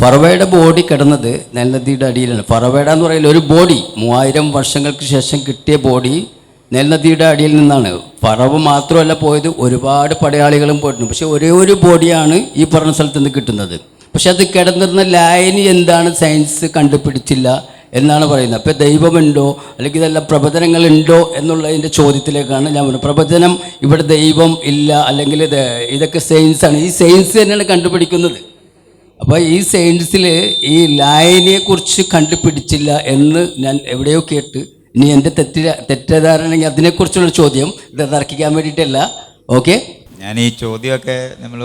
ഫറവയുടെ body കിടന്നത് നെൽനദിയുടെ അടിയിലാണ്. ഫറവയുടെ എന്ന് പറയുന്നത് ഒരു ബോഡി. മൂവായിരം വർഷങ്ങൾക്ക് ശേഷം കിട്ടിയ ബോഡി നെൽനദിയുടെ അടിയിൽ നിന്നാണ്. ഫറവ് മാത്രമല്ല പോയത് ഒരുപാട് പടയാളികളും പോയിട്ടുണ്ട്. പക്ഷേ ഒരേ ഒരു ബോഡിയാണ് ഈ പറഞ്ഞ സ്ഥലത്ത് നിന്ന് കിട്ടുന്നത്. പക്ഷെ അത് കിടന്നിരുന്ന ലായനി എന്താണ്? സയൻസ് കണ്ടുപിടിച്ചില്ല എന്നാണ് പറയുന്നത്. അപ്പോൾ ദൈവമുണ്ടോ? അല്ലെങ്കിൽ ഇതെല്ലാം പ്രബോധനങ്ങളുണ്ടോ എന്നുള്ളതിന്റെ ചോദ്യത്തിലേക്കാണ് ഞാൻ പറയുന്നത് പ്രവചനം ഇവിടെ ദൈവം ഇല്ല അല്ലെങ്കിൽ ഇത് ഇതൊക്കെ സയൻസാണ് ഈ സയൻസ് തന്നെയാണ് കണ്ടുപിടിക്കുന്നത്. അപ്പോൾ ഈ സയൻസിൽ ഈ ലായനിയെക്കുറിച്ച് കണ്ടുപിടിച്ചില്ല എന്ന് ഞാൻ എവിടെയോ കേട്ട്. ഇനി എന്റെ തെറ്റി തെറ്റിദ്ധാരണ അതിനെക്കുറിച്ചുള്ള ചോദ്യം ഇത് തർക്കിക്കാൻ വേണ്ടിയിട്ടല്ല. ഓക്കെ ഞാൻ ഈ ചോദ്യമൊക്കെ നമ്മൾ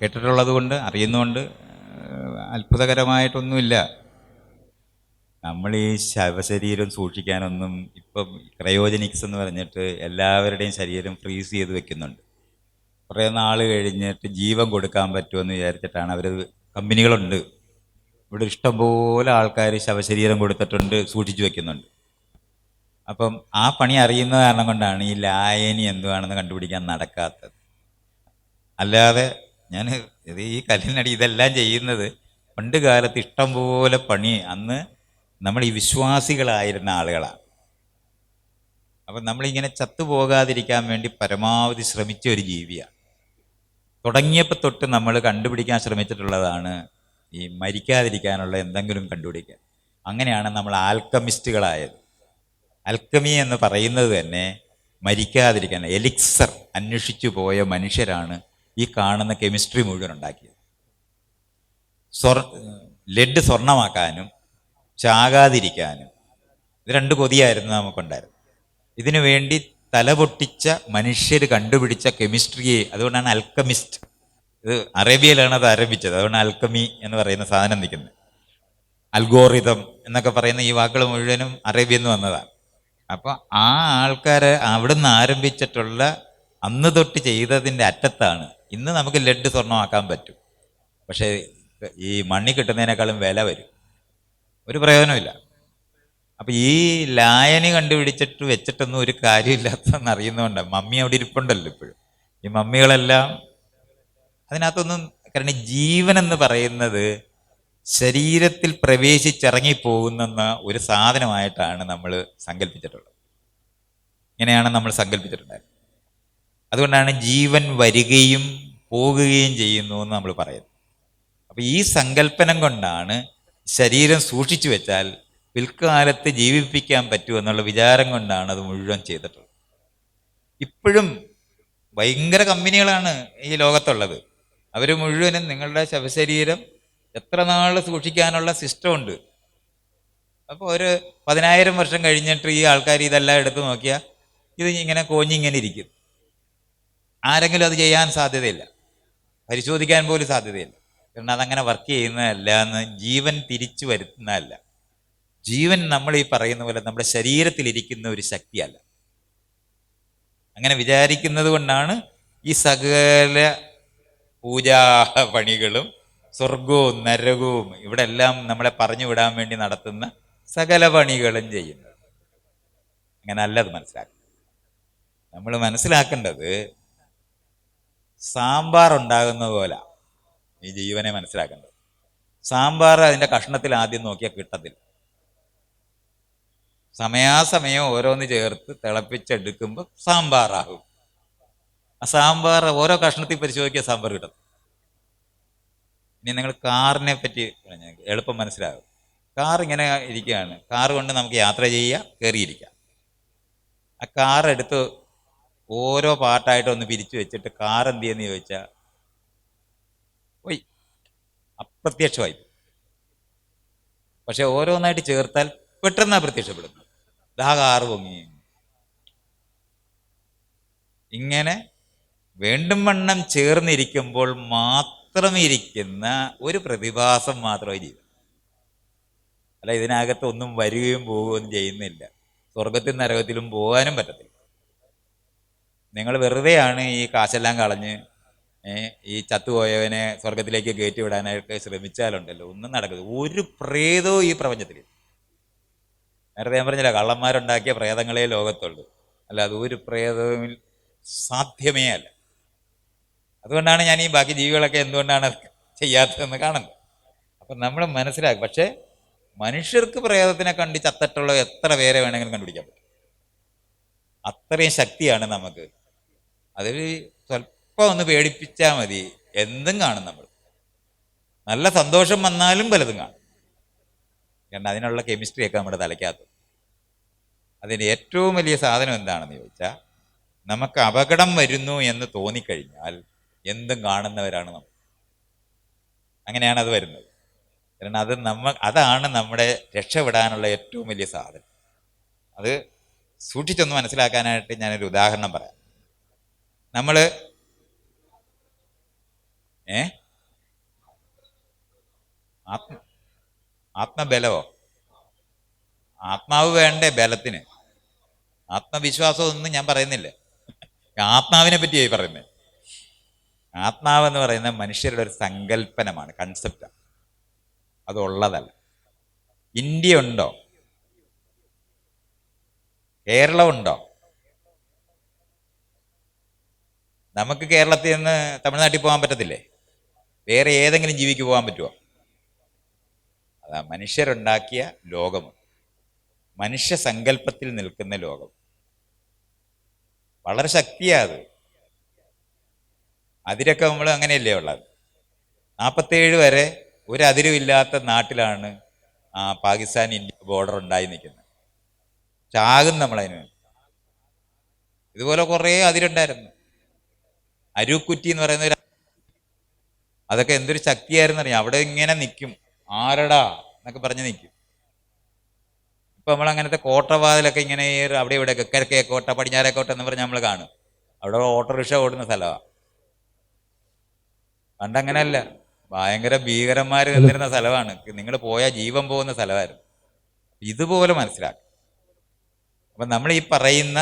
കേട്ടിട്ടുള്ളത് കൊണ്ട് അറിയുന്നതുകൊണ്ട് അത്ഭുതകരമായിട്ടൊന്നുമില്ല. നമ്മൾ ഈ ശവശരീരം സൂക്ഷിക്കാനൊന്നും ഇപ്പം ക്രയോജനിക്സ് എന്ന് പറഞ്ഞിട്ട് എല്ലാവരുടെയും ശരീരം ഫ്രീസ് ചെയ്ത് വെക്കുന്നുണ്ട്. കുറേ നാൾ കഴിഞ്ഞിട്ട് ജീവൻ കൊടുക്കാൻ പറ്റുമെന്ന് വിചാരിച്ചിട്ടാണ് അവർ കമ്പനികളുണ്ട്. ഇവിടെ ഇഷ്ടംപോലെ ആൾക്കാർ ശവശരീരം കൊടുത്തിട്ടുണ്ട് സൂക്ഷിച്ചു വെക്കുന്നുണ്ട്. അപ്പം ആ പണി അറിയുന്ന കാരണം കൊണ്ടാണ് ഈ ലായനി എന്തുവാണെന്ന് കണ്ടുപിടിക്കാൻ നടക്കാത്തത്. അല്ലാതെ ഞാൻ ഇത് ഈ കല്ലിനടി ഇതെല്ലാം ചെയ്യുന്നത് പണ്ട് കാലത്ത് ഇഷ്ടംപോലെ പണി അന്ന് നമ്മൾ ഈ വിശ്വാസികളായിരുന്ന ആളുകളാണ്. അപ്പം നമ്മളിങ്ങനെ ചത്തുപോകാതിരിക്കാൻ വേണ്ടി പരമാവധി ശ്രമിച്ച ഒരു ജീവിയാണ്. തുടങ്ങിയപ്പോൾ തൊട്ട് നമ്മൾ കണ്ടുപിടിക്കാൻ ശ്രമിച്ചിട്ടുള്ളതാണ് ഈ മരിക്കാതിരിക്കാനുള്ള എന്തെങ്കിലും കണ്ടുപിടിക്കാൻ. അങ്ങനെയാണ് നമ്മൾ ആൽക്കമിസ്റ്റുകളായത്. അൽക്കമി എന്ന് പറയുന്നത് തന്നെ മരിക്കാതിരിക്കാൻ എലിക്സർ അന്വേഷിച്ചു പോയ മനുഷ്യരാണ് ഈ കാണുന്ന കെമിസ്ട്രി മുഴുവൻ ഉണ്ടാക്കിയത്. സ്വർ ലെഡ് സ്വർണമാക്കാനും ചാകാതിരിക്കാനും ഇത് രണ്ട് കൊതിയായിരുന്നു നമുക്കുണ്ടായിരുന്നു ഇതിനു വേണ്ടി തലപൊട്ടിച്ച മനുഷ്യർ കണ്ടുപിടിച്ച കെമിസ്ട്രിയെ അതുകൊണ്ടാണ് അൽക്കമിസ്റ്റ്. ഇത് അറേബ്യയിലാണ് അത് ആരംഭിച്ചത്. അതുകൊണ്ട് അൽക്കമി എന്ന് പറയുന്ന സാധനം നിൽക്കുന്നത്. അൽഗോറിതം എന്നൊക്കെ പറയുന്ന ഈ വാക്കുകൾ മുഴുവനും അറേബ്യയിൽ നിന്ന് വന്നതാണ്. അപ്പോൾ ആ ആൾക്കാരെ അവിടുന്ന് ആരംഭിച്ചിട്ടുള്ള അന്ന് തൊട്ട് ചെയ്തതിന്റെ അറ്റത്താണ്. ഇന്ന് നമുക്ക് ലഡ് സ്വർണമാക്കാൻ പറ്റും. പക്ഷേ ഈ മണ്ണി കിട്ടുന്നതിനേക്കാളും വില വരും. ഒരു പ്രയോജനമില്ല അപ്പം ഈ ലായനി കണ്ടുപിടിച്ചിട്ട് വെച്ചിട്ടൊന്നും ഒരു കാര്യമില്ലാത്തതെന്ന് അറിയുന്നതുകൊണ്ടാണ് മമ്മി അവിടെ ഇരിപ്പുണ്ടല്ലോ ഇപ്പോഴും. ഈ മമ്മികളെല്ലാം അതിനകത്തൊന്നും കാരണം ജീവൻ എന്ന് പറയുന്നത് ശരീരത്തിൽ പ്രവേശിച്ചിറങ്ങി പോകുന്നെന്ന ഒരു സാധനമായിട്ടാണ് നമ്മൾ സങ്കല്പിച്ചിട്ടുള്ളത് ഇങ്ങനെയാണ് നമ്മൾ സങ്കല്പിച്ചിട്ടുണ്ടായിരുന്നത് അതുകൊണ്ടാണ് ജീവൻ വരികയും പോകുകയും ചെയ്യുന്നു എന്ന് നമ്മൾ പറയുന്നത്. അപ്പം ഈ സങ്കല്പനം കൊണ്ടാണ് ശരീരം സൂക്ഷിച്ചു വെച്ചാൽ പിൽക്കാലത്ത് ജീവിപ്പിക്കാൻ പറ്റുമെന്നുള്ള വിചാരം കൊണ്ടാണ് അത് മുഴുവൻ ചെയ്തിട്ടുള്ളത്. ഇപ്പോഴും ഭയങ്കര കമ്പനികളാണ് ഈ ലോകത്തുള്ളത്. അവർ മുഴുവനും നിങ്ങളുടെ ശവശരീരം എത്ര നാൾ സൂക്ഷിക്കാനുള്ള സിസ്റ്റം ഉണ്ട്? അപ്പോൾ ഒരു പതിനായിരം വർഷം കഴിഞ്ഞിട്ട് ഈ ആൾക്കാർ ഇതെല്ലാം എടുത്ത് നോക്കിയാൽ ഇത് ഇങ്ങനെ കോഞ്ഞിങ്ങനെ ഇരിക്കും. ആരെങ്കിലും അത് ചെയ്യാൻ സാധ്യതയില്ല. പരിശോധിക്കാൻ പോലും സാധ്യതയില്ല. കാരണം അതങ്ങനെ വർക്ക് ചെയ്യുന്നതല്ല എന്ന് ജീവൻ തിരിച്ചു വരുത്തുന്നതല്ല. ജീവൻ നമ്മൾ ഈ പറയുന്ന പോലെ നമ്മുടെ ശരീരത്തിലിരിക്കുന്ന ഒരു ശക്തിയല്ല. അങ്ങനെ വിചാരിക്കുന്നത് കൊണ്ടാണ് ഈ സകല പൂജാ പണികളും സ്വർഗവും നരകവും ഇവിടെ എല്ലാം നമ്മളെ പറഞ്ഞു വിടാൻ വേണ്ടി നടത്തുന്ന സകല പണികളും ചെയ്യുന്നത്. അങ്ങനെ അല്ലത് മനസ്സിലാക്കുക നമ്മൾ മനസ്സിലാക്കേണ്ടത് സാമ്പാർ ഉണ്ടാകുന്ന പോലെ ഈ ജീവനെ മനസ്സിലാക്കേണ്ടത്. സാമ്പാർ അതിന്റെ കഷ്ണത്തിൽ ആദ്യം നോക്കിയാൽ കിട്ടത്തില്ല. സമയാസമയം ഓരോന്ന് ചേർത്ത് തിളപ്പിച്ചെടുക്കുമ്പോൾ സാമ്പാറാകും. ആ സാമ്പാർ ഓരോ കഷ്ണത്തിൽ പരിശോധിക്കുക സാമ്പാർ കിട്ടും. ഇനി നിങ്ങൾ കാറിനെ പറ്റി എളുപ്പം മനസ്സിലാകും. കാർ ഇങ്ങനെ ഇരിക്കുകയാണ്. കാർ കൊണ്ട് നമുക്ക് യാത്ര ചെയ്യുക കയറിയിരിക്കാം. ആ കാർ എടുത്ത് ഓരോ പാട്ടായിട്ട് ഒന്ന് പിരിച്ചു വെച്ചിട്ട് കാർ എന്ത് ചെയ്യുന്ന ചോദിച്ചാൽ പോയി അപ്രത്യക്ഷമായി. പക്ഷെ ഓരോന്നായിട്ട് ചേർത്താൽ പെട്ടെന്ന് പ്രത്യക്ഷപ്പെടുന്നു ദാ കാറ് പൊങ്ങി ഇങ്ങനെ വേണ്ടും വണ്ണം ചേർന്നിരിക്കുമ്പോൾ മാത്രം ഇരിക്കുന്ന ഒരു പ്രതിഭാസം മാത്രമേ ജീവിതം അല്ല ഇതിനകത്ത് ഒന്നും വരികയും പോവുകയും ചെയ്യുന്നില്ല. സ്വർഗത്തിൽ നരകത്തിലും പോകാനും പറ്റത്തില്ല. നിങ്ങൾ വെറുതെയാണ് ഈ കാശെല്ലാം കളഞ്ഞ് ഈ ചത്തുപോയവനെ സ്വർഗത്തിലേക്ക് കയറ്റി വിടാനായിട്ട് ശ്രമിച്ചാലുണ്ടല്ലോ. ഒന്നും നടക്കരുത് ഒരു പ്രേതവും ഈ പ്രപഞ്ചത്തിൽ നേരത്തെ ഞാൻ പറഞ്ഞില്ല കള്ളന്മാരുണ്ടാക്കിയ പ്രേതങ്ങളെ ലോകത്തുള്ളൂ. അല്ല അത് ഒരു പ്രേതവും സാധ്യമേ അല്ല. അതുകൊണ്ടാണ് ഞാൻ ഈ ബാക്കി ജീവികളൊക്കെ എന്തുകൊണ്ടാണ് ചെയ്യാത്തതെന്ന് കാണുന്നത്. അപ്പം നമ്മൾ മനസ്സിലാക്കും. പക്ഷേ മനുഷ്യർക്ക് പ്രേതത്തിനെ കണ്ട് ചത്തട്ടുള്ള എത്ര പേരെ വേണമെങ്കിലും കണ്ടുപിടിക്കാൻ പറ്റും. അത്രയും ശക്തിയാണ് നമുക്ക്. അതിൽ സ്വല്പം ഒന്ന് പേടിപ്പിച്ചാൽ മതി. എന്തും കാണും നമ്മൾ. നല്ല സന്തോഷം വന്നാലും പലതും കാണും. കാരണം അതിനുള്ള കെമിസ്ട്രിയൊക്കെ നമ്മുടെ തലയ്ക്കകത്ത് അതിന്റെ ഏറ്റവും വലിയ സാധനം എന്താണെന്ന് ചോദിച്ചാൽ നമുക്ക് അപകടം വരുന്നു എന്ന് തോന്നിക്കഴിഞ്ഞാൽ എന്തും കാണുന്നവരാണ് നമ്മൾ. അങ്ങനെയാണ് അത് വരുന്നത്. കാരണം അത് നമ്മ അതാണ് നമ്മുടെ രക്ഷപ്പെടാനുള്ള ഏറ്റവും വലിയ സാധനം. അത് സൂക്ഷിച്ചൊന്ന് മനസ്സിലാക്കാനായിട്ട് ഞാനൊരു ഉദാഹരണം പറയാം. നമ്മൾ ഏ? ആത്മ ആത്മബലമോ? ആത്മാവ് വേണ്ടേ ബലത്തിന്? ആത്മവിശ്വാസമൊന്നും ഞാൻ പറയുന്നില്ല. ആത്മാവിനെ പറ്റിയായി പറയുന്നത് ആത്മാവ് എന്ന് പറയുന്നത് മനുഷ്യരുടെ ഒരു സങ്കല്പനമാണ് കൺസെപ്റ്റാണ് അതുള്ളതല്ല. ഇന്ത്യ ഉണ്ടോ? കേരളം ഉണ്ടോ? നമുക്ക് കേരളത്തിൽ നിന്ന് തമിഴ്നാട്ടിൽ പോകാൻ പറ്റത്തില്ലേ? വേറെ ഏതെങ്കിലും ജീവിക്ക് പോകാൻ പറ്റുമോ അതാ മനുഷ്യരുണ്ടാക്കിയ ലോകം മനുഷ്യ സങ്കല്പത്തിൽ നിൽക്കുന്ന ലോകം. വളരെ ശക്തിയാത് അതിരൊക്കെ നമ്മൾ അങ്ങനെയല്ലേ ഉള്ളത്? നാൽപ്പത്തേഴ് വരെ ഒരു അതിരുമില്ലാത്ത നാട്ടിലാണ് പാകിസ്ഥാൻ ഇന്ത്യ ബോർഡർ ഉണ്ടായി നിൽക്കുന്നത്. ചാകും നമ്മളതിന്. ഇതുപോലെ കുറേ അതിരുണ്ടായിരുന്നു. അരൂക്കുറ്റി എന്ന് പറയുന്ന ഒരു അതൊക്കെ എന്തൊരു ശക്തിയായിരുന്നു അറിയാം അവിടെ ഇങ്ങനെ നിൽക്കും. ആരടാ എന്നൊക്കെ പറഞ്ഞ് നിൽക്കും. ഇപ്പൊ നമ്മൾ അങ്ങനത്തെ കോട്ടവാതിലൊക്കെ ഇങ്ങനെ അവിടെ ഇവിടെ കിഴക്കേ കോട്ട പടിഞ്ഞാറേ കോട്ട എന്ന് പറഞ്ഞ് നമ്മൾ കാണും. അവിടെ ഓട്ടോറിക്ഷ ഓടുന്ന സ്ഥലമാണ് പണ്ടങ്ങനെയല്ല ഭയങ്കര ഭീകരന്മാർ നിന്നിരുന്ന സ്ഥലമാണ് നിങ്ങൾ പോയാൽ ജീവൻ പോകുന്ന സ്ഥലമായിരുന്നു. ഇതുപോലെ മനസ്സിലാക്കും. അപ്പം നമ്മൾ ഈ പറയുന്ന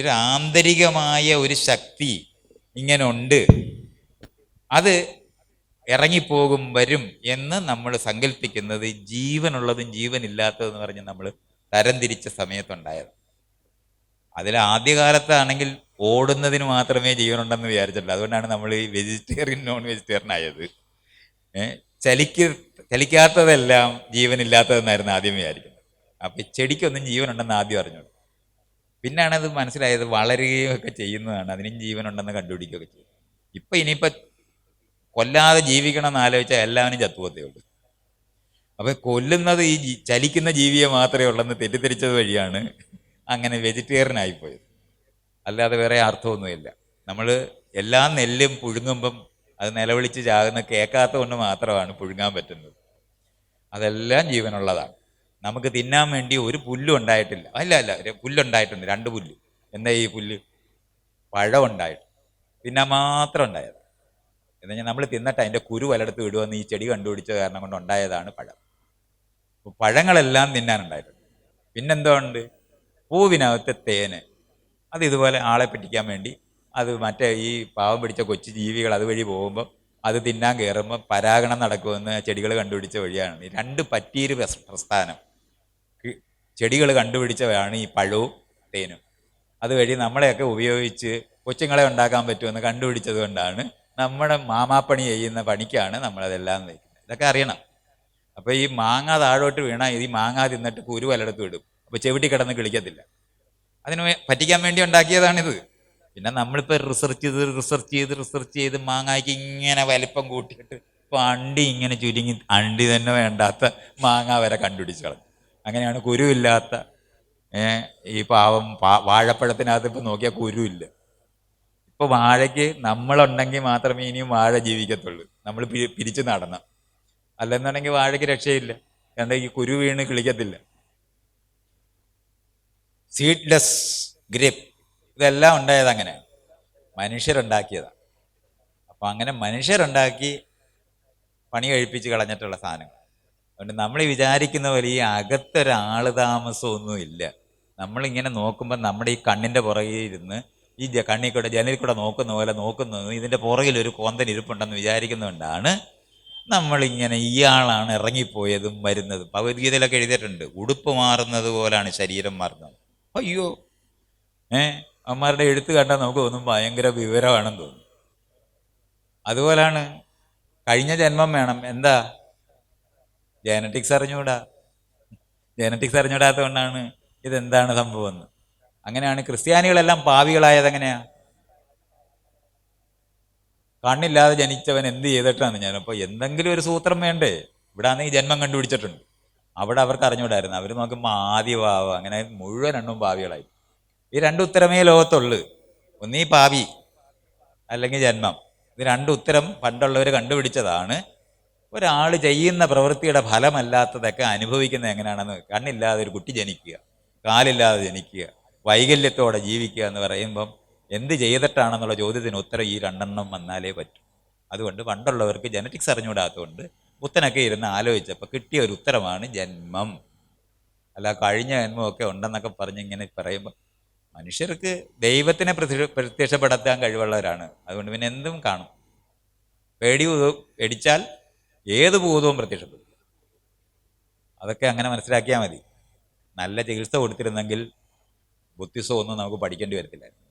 ഒരു ആന്തരികമായ ഒരു ശക്തി ഇങ്ങനെ ഉണ്ട് അത് ഇറങ്ങിപ്പോകും വരും എന്ന് നമ്മൾ സങ്കല്പിക്കുന്നത് ജീവനുള്ളതും ജീവനില്ലാത്തതെന്ന് പറഞ്ഞ് നമ്മൾ തരംതിരിച്ച സമയത്തുണ്ടായത്. അതിൽ ആദ്യകാലത്താണെങ്കിൽ ഓടുന്നതിന് മാത്രമേ ജീവനുണ്ടെന്ന് വിചാരിച്ചിട്ടുള്ളൂ അതുകൊണ്ടാണ് നമ്മൾ ഈ വെജിറ്റേറിയൻ നോൺ വെജിറ്റേറിയൻ ആയത് ചലിക്ക ചലിക്കാത്തതെല്ലാം ജീവനില്ലാത്തതെന്നായിരുന്നു ആദ്യം വിചാരിക്കുന്നത്. അപ്പം ചെടിക്കൊന്നും ജീവനുണ്ടെന്ന് ആദ്യം അറിഞ്ഞു പിന്നാണ് അത് മനസ്സിലായത് വളരുകയും ഒക്കെ ചെയ്യുന്നതാണ് അതിനും ജീവനുണ്ടെന്ന് കണ്ടുപിടിക്കുകയൊക്കെ ചെയ്യും. ഇപ്പം ഇനിയിപ്പം കൊല്ലാതെ ജീവിക്കണം എന്ന് ആലോചിച്ചാൽ എല്ലാവരും ചത്തുപോത്തേ ഉള്ളൂ. അപ്പൊ കൊല്ലുന്നത് ഈ ചലിക്കുന്ന ജീവിയെ മാത്രമേ ഉള്ളെന്ന് തെറ്റിദ്ധരിച്ചത് വഴിയാണ് അങ്ങനെ വെജിറ്റേറിയൻ ആയിപ്പോയത് അല്ലാതെ വേറെ അർത്ഥമൊന്നുമില്ല. നമ്മൾ എല്ലാ നെല്ലും പുഴുങ്ങുമ്പം അത് നിലവിളിച്ച് ചാകുന്ന കേൾക്കാത്ത കൊണ്ട് മാത്രമാണ് പുഴുങ്ങാൻ പറ്റുന്നത്. അതെല്ലാം ജീവനുള്ളതാണ്. നമുക്ക് തിന്നാൻ വേണ്ടി ഒരു പുല്ലും ഉണ്ടായിട്ടില്ല. അല്ല അല്ല പുല്ലുണ്ടായിട്ടുണ്ട് രണ്ട് പുല്ല്. എന്താ ഈ പുല്ല്? പഴം ഉണ്ടായിട്ട് തിന്നാൻ മാത്രം ഉണ്ടായത് എന്ന് നമ്മൾ തിന്നിട്ട് അതിന്റെ കുരു വലടത്ത് വിടുമെന്ന് ഈ ചെടി കണ്ടുപിടിച്ച കാരണം കൊണ്ട് ഉണ്ടായതാണ് പഴം. അപ്പൊ പഴങ്ങളെല്ലാം തിന്നാനുണ്ടായിട്ടുണ്ട് പിന്നെന്തോ ഉണ്ട് പൂവിനകത്തെ തേന്. അത് ഇതുപോലെ ആളെ പിടിക്കാൻ വേണ്ടി അത് മറ്റേ ഈ പാവം പിടിച്ച കൊച്ചു ജീവികൾ അതുവഴി പോകുമ്പോൾ അത് തിന്നാൻ കയറുമ്പോൾ പരാഗണം നടക്കുമെന്ന് ചെടികൾ കണ്ടുപിടിച്ച വഴിയാണ്. രണ്ട് പറ്റീര് പ്രസ്- പ്രസ്ഥാനം. ചെടികൾ കണ്ടുപിടിച്ചവയാണ് ഈ പഴവും തേനും. അതുവഴി നമ്മളെയൊക്കെ ഉപയോഗിച്ച് കൊച്ചുങ്ങളെ ഉണ്ടാക്കാൻ പറ്റുമെന്ന് കണ്ടുപിടിച്ചത് കൊണ്ടാണ് നമ്മുടെ മാമാപ്പണി ചെയ്യുന്ന പണിക്കാണ് നമ്മളതെല്ലാം നയിക്കുന്നത് ഇതൊക്കെ അറിയണം. അപ്പോൾ ഈ മാങ്ങ താഴോട്ട് വീണാൽ ഈ മാങ്ങ തിന്നിട്ട് കുരു വലടത്ത് വിടും അപ്പോൾ ചെവിട്ടി കിടന്ന് കിളിക്കത്തില്ല. അതിന് പറ്റിക്കാൻ വേണ്ടി ഉണ്ടാക്കിയതാണിത്. പിന്നെ നമ്മളിപ്പോൾ റിസർച്ച് ചെയ്ത് റിസർച്ച് ചെയ്ത് റിസർച്ച് ചെയ്ത് മാങ്ങായ്ക്ക് ഇങ്ങനെ വലിപ്പം കൂട്ടിയിട്ട് ഇപ്പോൾ അണ്ടി ഇങ്ങനെ ചുരുങ്ങി അണ്ടി തന്നെ വേണ്ടാത്ത മാങ്ങ വരെ കണ്ടുപിടിച്ച് കളഞ്ഞു. അങ്ങനെയാണ് കുരുവില്ലാത്ത ഈ പാവം വാഴപ്പഴത്തിനകത്ത് ഇപ്പോൾ നോക്കിയാൽ കുരുവില്ല. ഇപ്പൊ വാഴയ്ക്ക് നമ്മളുണ്ടെങ്കിൽ മാത്രമേ ഇനിയും വാഴ ജീവിക്കത്തുള്ളൂ. നമ്മൾ പിരിച്ചു നടണം. അല്ലെന്നുണ്ടെങ്കിൽ വാഴയ്ക്ക് രക്ഷയില്ല. എന്താ ഈ കുരു വീണ് കിളിക്കത്തില്ല. സീഡ്ലെസ് ഗ്രേപ്പ് ഇതെല്ലാം ഉണ്ടായത് അങ്ങനെ. മനുഷ്യരുണ്ടാക്കിയതാണ് അപ്പൊ അങ്ങനെ മനുഷ്യരുണ്ടാക്കി പണി കഴിപ്പിച്ച് കളഞ്ഞിട്ടുള്ള സാധനങ്ങൾ. അതുകൊണ്ട് നമ്മൾ വിചാരിക്കുന്ന പോലെ ഈ അകത്തൊരാൾ താമസമൊന്നുമില്ല. നമ്മളിങ്ങനെ നോക്കുമ്പോൾ നമ്മുടെ ഈ കണ്ണിന്റെ പുറകിൽ ഇരുന്ന് ഈ കണ്ണിൽ കൂടെ ജനലിൽ കൂടെ നോക്കുന്ന പോലെ നോക്കുന്നത് ഇതിന്റെ പുറകിൽ ഒരു കോന്തൻ ഇരിപ്പുണ്ടെന്ന് വിചാരിക്കുന്നതുകൊണ്ടാണ് നമ്മളിങ്ങനെ ഇയാളാണ് ഇറങ്ങിപ്പോയതും വരുന്നതും. ഭഗവത്ഗീതയിലൊക്കെ എഴുതിയിട്ടുണ്ട്. ഉടുപ്പ് മാറുന്നത് പോലാണ് ശരീരം മാറുന്നത്. അയ്യോ. ഏ? അമ്മമാരുടെ എഴുത്ത് കണ്ടാൽ നമുക്ക് തോന്നും ഭയങ്കര വിവരമാണെന്ന് തോന്നും. അതുപോലാണ് കഴിഞ്ഞ ജന്മം വേണം. എന്താ? ജനറ്റിക്സ് അറിഞ്ഞുകൂടാ ജനറ്റിക്സ് അറിഞ്ഞുകൂടാത്തതുകൊണ്ടാണ് ഇതെന്താണ് സംഭവം എന്ന്. അങ്ങനെയാണ് ക്രിസ്ത്യാനികളെല്ലാം പാവികളായത് എങ്ങനെയാ? കണ്ണില്ലാതെ ജനിച്ചവൻ എന്ത് ചെയ്തിട്ടാണ് ഞാൻ? അപ്പോൾ എന്തെങ്കിലും ഒരു സൂത്രം വേണ്ടേ? ഇവിടെ ആണെങ്കിൽ ജന്മം കണ്ടുപിടിച്ചിട്ടുണ്ട്. അവിടെ അവർക്ക് അറിഞ്ഞുകൂടായിരുന്നു. അവർ നോക്കുമ്പോൾ ആദ്യ ഭാവ അങ്ങനെ മുഴുവൻ എണ്ണവും ഭാവികളായി. ഈ രണ്ട് ഉത്തരമേ ലോകത്തുള്ളൂ. ഒന്നീ പാവി അല്ലെങ്കിൽ ജന്മം. ഇത് രണ്ട് ഉത്തരം പണ്ടുള്ളവർ കണ്ടുപിടിച്ചതാണ്. ഒരാൾ ചെയ്യുന്ന പ്രവൃത്തിയുടെ ഫലമല്ലാത്തതൊക്കെ അനുഭവിക്കുന്നത് എങ്ങനെയാണെന്ന് കണ്ണില്ലാതെ ഒരു കുട്ടി ജനിക്കുക കാലില്ലാതെ ജനിക്കുക വൈകല്യത്തോടെ ജീവിക്കുക എന്ന് പറയുമ്പം എന്ത് ചെയ്തിട്ടാണെന്നുള്ള ചോദ്യത്തിന് ഉത്തരം ഈ രണ്ടെണ്ണം വന്നാലേ പറ്റൂ. അതുകൊണ്ട് പണ്ടുള്ളവർക്ക് ജനറ്റിക്സ് അറിഞ്ഞുകൂടാത്തതുകൊണ്ട് പുത്തനൊക്കെ ഇരുന്ന് ആലോചിച്ചപ്പോൾ കിട്ടിയ ഒരു ഉത്തരമാണ് ജന്മം. അല്ല കഴിഞ്ഞ ജന്മമൊക്കെ ഉണ്ടെന്നൊക്കെ പറഞ്ഞ് ഇങ്ങനെ പറയുമ്പോൾ മനുഷ്യർക്ക് ദൈവത്തിനെ പ്രത്യക്ഷ പ്രത്യക്ഷപ്പെടുത്താൻ കഴിവുള്ളവരാണ്. അതുകൊണ്ട് പിന്നെ എന്തും കാണും. പേടി പേടിച്ചാൽ ഏത് ഭൂതവും പ്രത്യക്ഷപ്പെടും. അതൊക്കെ അങ്ങനെ മനസ്സിലാക്കിയാൽ മതി. നല്ല ചികിത്സ കൊടുത്തിരുന്നെങ്കിൽ ബുദ്ധിസം ഒന്നും നമുക്ക് പഠിക്കേണ്ടി വരത്തില്ല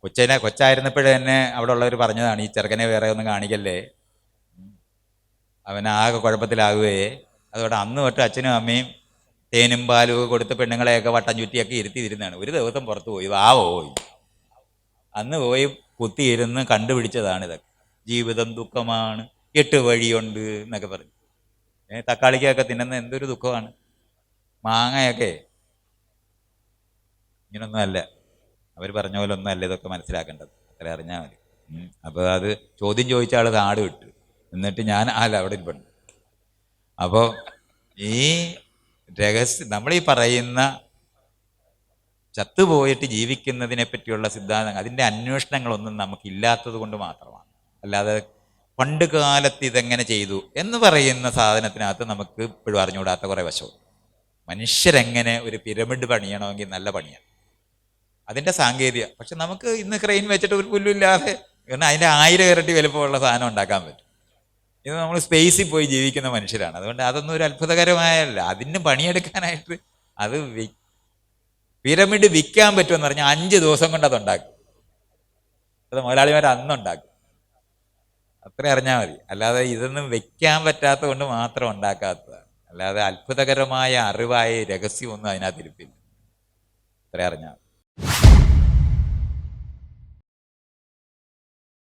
കൊച്ചനെ കൊച്ചായിരുന്നപ്പോഴേ തന്നെ അവിടെ ഉള്ളവർ പറഞ്ഞതാണ് ഈ ചെറുക്കനെ വേറെ ഒന്നും കാണിക്കല്ലേ? അവൻ ആകെ കുഴപ്പത്തിലാകുകയെ അതുകൊണ്ട് അന്ന് തൊട്ട് അച്ഛനും അമ്മയും തേനും പാലും കൊടുത്ത് പെണ്ണുങ്ങളെയൊക്കെ വട്ടം ചുറ്റിയൊക്കെ ഇരുത്തിയിരുന്നതാണ്. ഒരു ദിവസം പുറത്ത് പോയി ആ പോയി. അന്ന് പോയി കുത്തിയിരുന്ന് കണ്ടുപിടിച്ചതാണ് ഇതൊക്കെ. ജീവിതം ദുഃഖമാണ് എട്ട് വഴിയുണ്ട് എന്നൊക്കെ പറഞ്ഞു. തക്കാളിക്കൊക്കെ തിന്നുന്ന എന്തൊരു ദുഃഖമാണ്. മാങ്ങയൊക്കെ. ഇങ്ങനൊന്നും അല്ല. അവർ പറഞ്ഞ പോലെ ഒന്നും അല്ല ഇതൊക്കെ മനസ്സിലാക്കേണ്ടത്. അത്ര അറിഞ്ഞാൽ മതി. അപ്പോൾ അത് ചോദ്യം ചോദിച്ച ആൾ നാട് വിട്ടു. എന്നിട്ട് ഞാൻ അല്ല അവിടെ ഇരിപ്പുണ്ട്. അപ്പോൾ ഈ രഹസ്യ നമ്മളീ പറയുന്ന ചത്തുപോയിട്ട് ജീവിക്കുന്നതിനെ പറ്റിയുള്ള സിദ്ധാന്തങ്ങൾ അതിന്റെ അന്വേഷണങ്ങളൊന്നും നമുക്കില്ലാത്തത് കൊണ്ട് മാത്രമാണ്. അല്ലാതെ പണ്ട് കാലത്ത് ഇതെങ്ങനെ ചെയ്തു എന്ന് പറയുന്ന സാധനത്തിനകത്ത് നമുക്ക് ഇപ്പോഴും അറിഞ്ഞുകൂടാത്ത കുറേ വശമുണ്ട്. മനുഷ്യരെങ്ങനെ ഒരു പിരമിഡ് പണിയണമെങ്കിൽ നല്ല പണിയാണ്. അതിന്റെ സാങ്കേതിക. പക്ഷെ നമുക്ക് ഇന്ന് ക്രെയിൻ വെച്ചിട്ട് ഒരു പുല്ലില്ലാതെ കാരണം അതിന്റെ ആയിരം ഇരട്ടി വലുപ്പമുള്ള സാധനം ഉണ്ടാക്കാൻ പറ്റും. ഇത് നമ്മൾ സ്പേസിൽ പോയി ജീവിക്കുന്ന മനുഷ്യരാണ്. അതുകൊണ്ട് അതൊന്നും ഒരു അത്ഭുതകരമായല്ല. അതിന് പണിയെടുക്കാനായിട്ട് അത് പിരമിഡ് വിൽക്കാൻ പറ്റുമെന്ന് പറഞ്ഞാൽ അഞ്ച് ദിവസം കൊണ്ട് അതുണ്ടാക്കും. അത് മുതലാളിമാർ അന്നുണ്ടാക്കും. അത്ര അറിഞ്ഞാൽ മതി. അല്ലാതെ ഇതൊന്നും വെക്കാൻ പറ്റാത്ത കൊണ്ട് മാത്രം ഉണ്ടാക്കാത്തതാണ്. അല്ലാതെ അത്ഭുതകരമായ അറിവായ രഹസ്യമൊന്നും അതിനകത്തിരിപ്പില്ല. അത്ര അറിഞ്ഞാൽ you